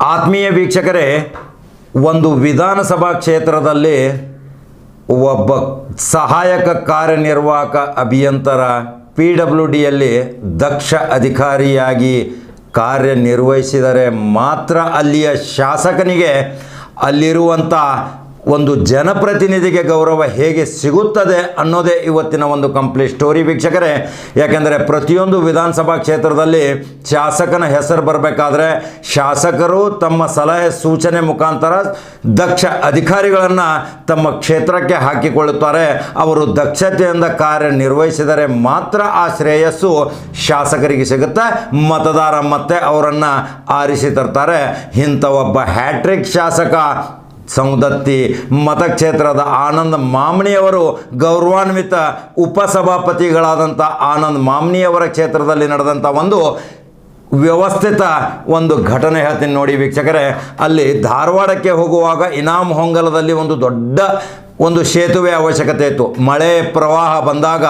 ಆತ್ಮೀಯ ವೀಕ್ಷಕರೇ, ಒಂದು ವಿಧಾನಸಭಾ ಕ್ಷೇತ್ರದಲ್ಲಿ ಒಬ್ಬ ಸಹಾಯಕ ಕಾರ್ಯನಿರ್ವಾಹಕ ಅಭಿಯಂತರ ಪಿ ಡಬ್ಲ್ಯೂ ಡಿಯಲ್ಲಿ ದಕ್ಷ ಅಧಿಕಾರಿಯಾಗಿ ಕಾರ್ಯನಿರ್ವಹಿಸಿದರೆ ಮಾತ್ರ ಅಲ್ಲಿಯ ಶಾಸಕನಿಗೆ ಅಲ್ಲಿರುವಂಥ ಒಂದು ಜನಪ್ರತಿನಿಧಿಗೆ ಗೌರವ ಹೇಗೆ ಸಿಗುತ್ತದೆ ಅನ್ನೋದೇ ಇವತ್ತಿನ ಒಂದು ಕಂಪ್ಲೀಟ್ ಸ್ಟೋರಿ ವೀಕ್ಷಕರೇ. ಯಾಕೆಂದರೆ ಪ್ರತಿಯೊಂದು ವಿಧಾನಸಭಾ ಕ್ಷೇತ್ರದಲ್ಲಿ ಶಾಸಕನ ಹೆಸರು ಬರಬೇಕಾದ್ರೆ ಶಾಸಕರು ತಮ್ಮ ಸಲಹೆ ಸೂಚನೆ ಮುಖಾಂತರ ದಕ್ಷ ಅಧಿಕಾರಿಗಳನ್ನು ತಮ್ಮ ಕ್ಷೇತ್ರಕ್ಕೆ ಹಾಕಿಕೊಳ್ಳುತ್ತಾರೆ. ಅವರು ದಕ್ಷತೆಯಿಂದ ಕಾರ್ಯನಿರ್ವಹಿಸಿದರೆ ಮಾತ್ರ ಆ ಶ್ರೇಯಸ್ಸು ಶಾಸಕರಿಗೆ ಸಿಗುತ್ತೆ. ಮತದಾರ ಮತ್ತೆ ಅವರನ್ನು ಆರಿಸಿ ತರ್ತಾರೆ. ಇಂಥ ಒಬ್ಬ ಹ್ಯಾಟ್ರಿಕ್ ಶಾಸಕ ಸೌದತ್ತಿ ಮತಕ್ಷೇತ್ರದ ಆನಂದ್ ಮಾಮ್ನಿಯವರು ಗೌರವಾನ್ವಿತ ಉಪಸಭಾಪತಿಗಳಾದಂಥ ಆನಂದ್ ಮಾಮ್ನಿಯವರ ಕ್ಷೇತ್ರದಲ್ಲಿ ನಡೆದಂಥ ಒಂದು ವ್ಯವಸ್ಥಿತ ಒಂದು ಘಟನೆ ಹೇಳ್ತೀನಿ ನೋಡಿ ವೀಕ್ಷಕರೇ. ಅಲ್ಲಿ ಧಾರವಾಡಕ್ಕೆ ಹೋಗುವಾಗ ಇನಾಮ್ ಹೊಂಗಲದಲ್ಲಿ ಒಂದು ದೊಡ್ಡ ಒಂದು ಸೇತುವೆ ಅವಶ್ಯಕತೆ ಇತ್ತು. ಮಳೆ ಪ್ರವಾಹ ಬಂದಾಗ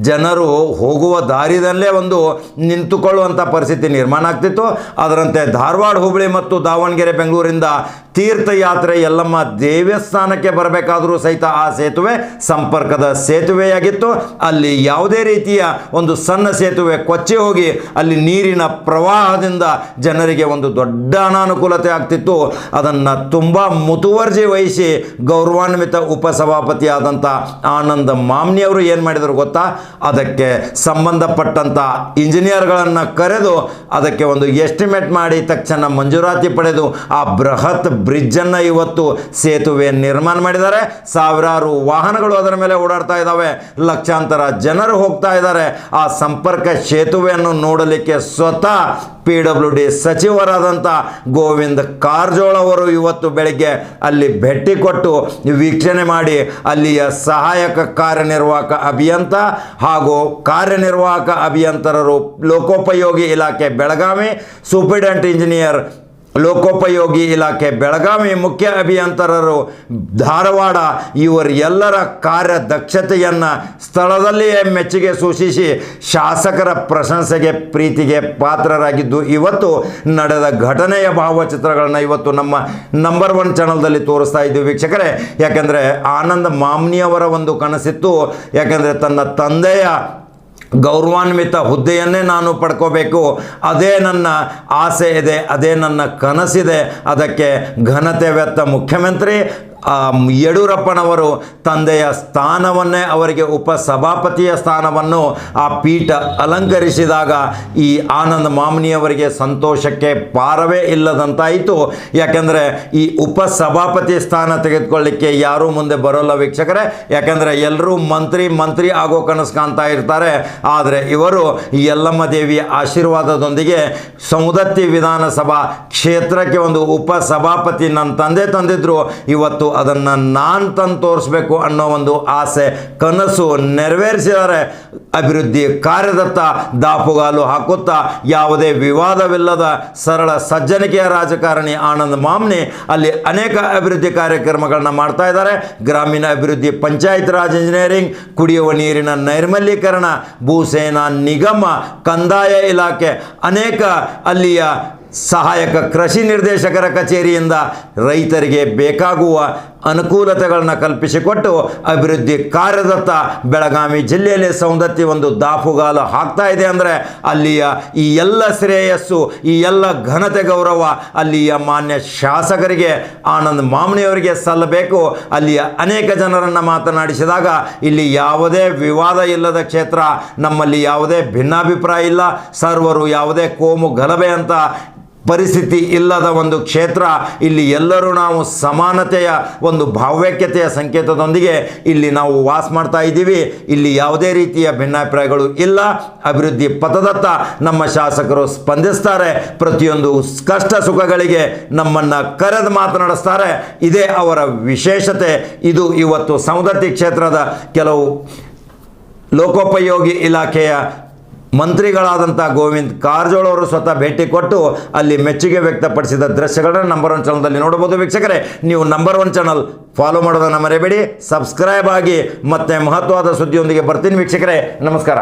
ಜನರು ಹೋಗುವ ದಾರಿದಲ್ಲೇ ಒಂದು ನಿಂತುಕೊಳ್ಳುವಂಥ ಪರಿಸ್ಥಿತಿ ನಿರ್ಮಾಣ ಆಗ್ತಿತ್ತು. ಅದರಂತೆ ಧಾರವಾಡ ಹುಬ್ಬಳ್ಳಿ ಮತ್ತು ದಾವಣಗೆರೆ ಬೆಂಗಳೂರಿಂದ ತೀರ್ಥಯಾತ್ರೆ ಎಲ್ಲಮ್ಮ ದೇವಸ್ಥಾನಕ್ಕೆ ಬರಬೇಕಾದರೂ ಸಹಿತ ಆ ಸೇತುವೆ ಸಂಪರ್ಕದ ಸೇತುವೆಯಾಗಿತ್ತು. ಅಲ್ಲಿ ಯಾವುದೇ ರೀತಿಯ ಒಂದು ಸಣ್ಣ ಸೇತುವೆ ಕೊಚ್ಚಿ ಹೋಗಿ ಅಲ್ಲಿ ನೀರಿನ ಪ್ರವಾಹದಿಂದ ಜನರಿಗೆ ಒಂದು ದೊಡ್ಡ ಅನಾನುಕೂಲತೆ ಆಗ್ತಿತ್ತು. ಅದನ್ನು ತುಂಬ ಮುತುವರ್ಜಿ ವಹಿಸಿ ಗೌರವಾನ್ವಿತ ಉಪಸಭಾಪತಿ ಆದಂಥ ಆನಂದ ಮಾಮ್ನಿಯವರು ಏನು ಮಾಡಿದರು ಗೊತ್ತಾ? ಅದಕ್ಕೆ ಸಂಬಂಧಪಟ್ಟಂಥ ಇಂಜಿನಿಯರ್ಗಳನ್ನು ಕರೆದು ಅದಕ್ಕೆ ಒಂದು ಎಸ್ಟಿಮೇಟ್ ಮಾಡಿ ತಕ್ಷಣ ಮಂಜೂರಾತಿ ಪಡೆದು ಆ ಬೃಹತ್ ಬ್ರಿಡ್ಜನ್ನು ಇವತ್ತು ಸೇತುವೆ ನಿರ್ಮಾಣ ಮಾಡಿದ್ದಾರೆ. ಸಾವಿರಾರು ವಾಹನಗಳು ಅದರ ಮೇಲೆ ಓಡಾಡ್ತಾ ಇದ್ದಾವೆ. ಲಕ್ಷಾಂತರ ಜನರು ಹೋಗ್ತಾ ಇದ್ದಾರೆ. ಆ ಸಂಪರ್ಕ ಸೇತುವೆಯನ್ನು ನೋಡಲಿಕ್ಕೆ ಸ್ವತಃ ಪಿ ಡಬ್ಲ್ಯೂ ಡಿ ಸಚಿವರಾದಂಥ ಗೋವಿಂದ ಕಾರಜೋಳ ಅವರು ಇವತ್ತು ಬೆಳಗ್ಗೆ ಅಲ್ಲಿ ಭೇಟಿ ಕೊಟ್ಟು ವೀಕ್ಷಣೆ ಮಾಡಿ ಅಲ್ಲಿಯ ಸಹಾಯಕ ಕಾರ್ಯನಿರ್ವಾಹಕ ಅಭಿಯಂತ ಹಾಗೂ ಕಾರ್ಯನಿರ್ವಾಹಕ ಅಭಿಯಂತರರು ಲೋಕೋಪಯೋಗಿ ಇಲಾಖೆ ಬೆಳಗಾವಿ ಸೂಪರಿಡೆಂಟ್ ಇಂಜಿನಿಯರ್ ಲೋಕೋಪಯೋಗಿ ಇಲಾಖೆ ಬೆಳಗಾವಿ ಮುಖ್ಯ ಅಭಿಯಂತರರು ಧಾರವಾಡ ಇವರೆಲ್ಲರ ಕಾರ್ಯದಕ್ಷತೆಯನ್ನು ಸ್ಥಳದಲ್ಲಿಯೇ ಮೆಚ್ಚುಗೆ ಸೂಚಿಸಿ ಶಾಸಕರ ಪ್ರಶಂಸೆಗೆ ಪ್ರೀತಿಗೆ ಪಾತ್ರರಾಗಿದ್ದು ಇವತ್ತು ನಡೆದ ಘಟನೆಯ ಭಾವಚಿತ್ರಗಳನ್ನು ಇವತ್ತು ನಮ್ಮ ನಂಬರ್ ಒನ್ ಚಾನಲ್ದಲ್ಲಿ ತೋರಿಸ್ತಾ ಇದ್ದೀವಿ ವೀಕ್ಷಕರೇ. ಯಾಕೆಂದರೆ ಆನಂದ್ ಮಾಮ್ನಿಯವರ ಒಂದು ಕನಸಿತ್ತು. ಯಾಕೆಂದರೆ ತನ್ನ ತಂದೆಯ ಗೌರವಾನ್ವಿತ ಹುದ್ದೆಯನ್ನೇ ನಾನು ಪಡ್ಕೋಬೇಕು. ಅದೇ ನನ್ನ ಆಸೆ ಇದೆ, ಅದೇ ನನ್ನ ಕನಸಿದೆ. ಅದಕ್ಕೆ ಘನತೆ ವ್ಯಕ್ತ ಮುಖ್ಯಮಂತ್ರಿ ಯಡಿಯೂರಪ್ಪನವರು ತಂದೆಯ ಸ್ಥಾನವನ್ನೇ ಅವರಿಗೆ ಉಪಸಭಾಪತಿಯ ಸ್ಥಾನವನ್ನು ಆ ಪೀಠ ಅಲಂಕರಿಸಿದಾಗ ಈ ಆನಂದ ಮಾಮಿನಿಯವರಿಗೆ ಸಂತೋಷಕ್ಕೆ ಪಾರವೇ ಇಲ್ಲದಂತಾಯಿತು. ಯಾಕೆಂದರೆ ಈ ಉಪಸಭಾಪತಿ ಸ್ಥಾನ ತೆಗೆದುಕೊಳ್ಳಿಕ್ಕೆ ಯಾರೂ ಮುಂದೆ ಬರೋಲ್ಲ ವೀಕ್ಷಕರೇ. ಯಾಕೆಂದರೆ ಎಲ್ಲರೂ ಮಂತ್ರಿ ಮಂತ್ರಿ ಆಗೋ ಕನಸು ಕಾಣ್ತಾ ಇರ್ತಾರೆ. ಆದರೆ ಇವರು ಯಲ್ಲಮ್ಮ ದೇವಿಯ ಆಶೀರ್ವಾದದೊಂದಿಗೆ ಸೌದತ್ತಿ ವಿಧಾನಸಭಾ ಕ್ಷೇತ್ರಕ್ಕೆ ಒಂದು ಉಪಸಭಾಪತಿ ನನ್ನ ತಂದೆ ತಂದಿದ್ರು. ಇವತ್ತು ಅದನ್ನು ನಾನು ತಂದು ತೋರಿಸ್ಬೇಕು ಅನ್ನೋ ಒಂದು ಆಸೆ, ಕನಸು ನೆರವೇರಿಸಿದರೆ ಅಭಿವೃದ್ಧಿ ಕಾರ್ಯದತ್ತ ದಾಪುಗಾಲು ಹಾಕುತ್ತಾ ಯಾವುದೇ ವಿವಾದವಿಲ್ಲದ ಸರಳ ಸಜ್ಜನಿಕೆಯ ರಾಜಕಾರಣಿ ಆನಂದ್ ಮಾಮ್ನಿ ಅಲ್ಲಿ ಅನೇಕ ಅಭಿವೃದ್ಧಿ ಕಾರ್ಯಕ್ರಮಗಳನ್ನ ಮಾಡ್ತಾ ಇದ್ದಾರೆ. ಗ್ರಾಮೀಣ ಅಭಿವೃದ್ಧಿ ಪಂಚಾಯತ್ ರಾಜ್ ಇಂಜಿನಿಯರಿಂಗ್, ಕುಡಿಯುವ ನೀರಿನ ನೈರ್ಮಲ್ಯೀಕರಣ ಭೂಸೇನಾ ನಿಗಮ, ಕಂದಾಯ ಇಲಾಖೆ ಅನೇಕ ಅಲ್ಲಿಯ ಸಹಾಯಕ ಕೃಷಿ ನಿರ್ದೇಶಕರ ಕಚೇರಿಯಿಂದ ರೈತರಿಗೆ ಬೇಕಾಗುವ ಅನುಕೂಲತೆಗಳನ್ನು ಕಲ್ಪಿಸಿಕೊಟ್ಟು ಅಭಿವೃದ್ಧಿ ಕಾರ್ಯದತ್ತ ಬೆಳಗಾವಿ ಜಿಲ್ಲೆಯಲ್ಲಿ ಸೌಂದತ್ಯ ಒಂದು ದಾಪುಗಾಲು ಹಾಕ್ತಾ ಇದೆ ಅಂದರೆ ಅಲ್ಲಿಯ ಈ ಎಲ್ಲ ಶ್ರೇಯಸ್ಸು, ಈ ಎಲ್ಲ ಘನತೆ ಗೌರವ ಅಲ್ಲಿಯ ಮಾನ್ಯ ಶಾಸಕರಿಗೆ, ಆನಂದ್ ಮಾಮನಿಯವರಿಗೆ ಸಲ್ಲಬೇಕು. ಅಲ್ಲಿಯ ಅನೇಕ ಜನರನ್ನು ಮಾತನಾಡಿಸಿದಾಗ ಇಲ್ಲಿ ಯಾವುದೇ ವಿವಾದ ಇಲ್ಲದ ಕ್ಷೇತ್ರ, ನಮ್ಮಲ್ಲಿ ಯಾವುದೇ ಭಿನ್ನಾಭಿಪ್ರಾಯ ಇಲ್ಲ. ಸರ್ವರು ಯಾವುದೇ ಕೋಮು ಗಲಭೆ ಅಂತ ಪರಿಸ್ಥಿತಿ ಇಲ್ಲದ ಒಂದು ಕ್ಷೇತ್ರ, ಇಲ್ಲಿ ಎಲ್ಲರೂ ನಾವು ಸಮಾನತೆಯ ಒಂದು ಭಾವ್ಯಕ್ಯತೆಯ ಸಂಕೇತದೊಂದಿಗೆ ಇಲ್ಲಿ ನಾವು ವಾಸ ಮಾಡ್ತಾ ಇದ್ದೀವಿ. ಇಲ್ಲಿ ಯಾವುದೇ ರೀತಿಯ ಭಿನ್ನಾಭಿಪ್ರಾಯಗಳು ಇಲ್ಲ. ಅಭಿವೃದ್ಧಿ ಪಥದತ್ತ ನಮ್ಮ ಶಾಸಕರು ಸ್ಪಂದಿಸ್ತಾರೆ. ಪ್ರತಿಯೊಂದು ಕಷ್ಟ ಸುಖಗಳಿಗೆ ನಮ್ಮನ್ನು ಕರೆದು ಮಾತನಾಡಿಸ್ತಾರೆ. ಇದೇ ಅವರ ವಿಶೇಷತೆ. ಇದು ಇವತ್ತು ಸೌದತ್ತಿ ಕ್ಷೇತ್ರದ ಕೆಲವು ಲೋಕೋಪಯೋಗಿ ಇಲಾಖೆಯ ಮಂತ್ರಿಗಳಾದಂಥ ಗೋವಿಂದ್ ಕಾರಜೋಳ ಅವರು ಸ್ವತಃ ಭೇಟಿ ಕೊಟ್ಟು ಅಲ್ಲಿ ಮೆಚ್ಚುಗೆ ವ್ಯಕ್ತಪಡಿಸಿದ ದೃಶ್ಯಗಳನ್ನ ನಂಬರ್ ಒನ್ ಚಾನಲ್ದಲ್ಲಿ ನೋಡಬಹುದು ವೀಕ್ಷಕರೇ. ನೀವು ನಂಬರ್ ಒನ್ ಚಾನಲ್ ಫಾಲೋ ಮಾಡೋದನ್ನು ಮರೆಯಬೇಡಿ ಸಬ್ಸ್ಕ್ರೈಬ್ ಆಗಿ ಮತ್ತೆ ಮಹತ್ವದ ಸುದ್ದಿಯೊಂದಿಗೆ ಬರ್ತೀನಿ ವೀಕ್ಷಕರೇ. ನಮಸ್ಕಾರ.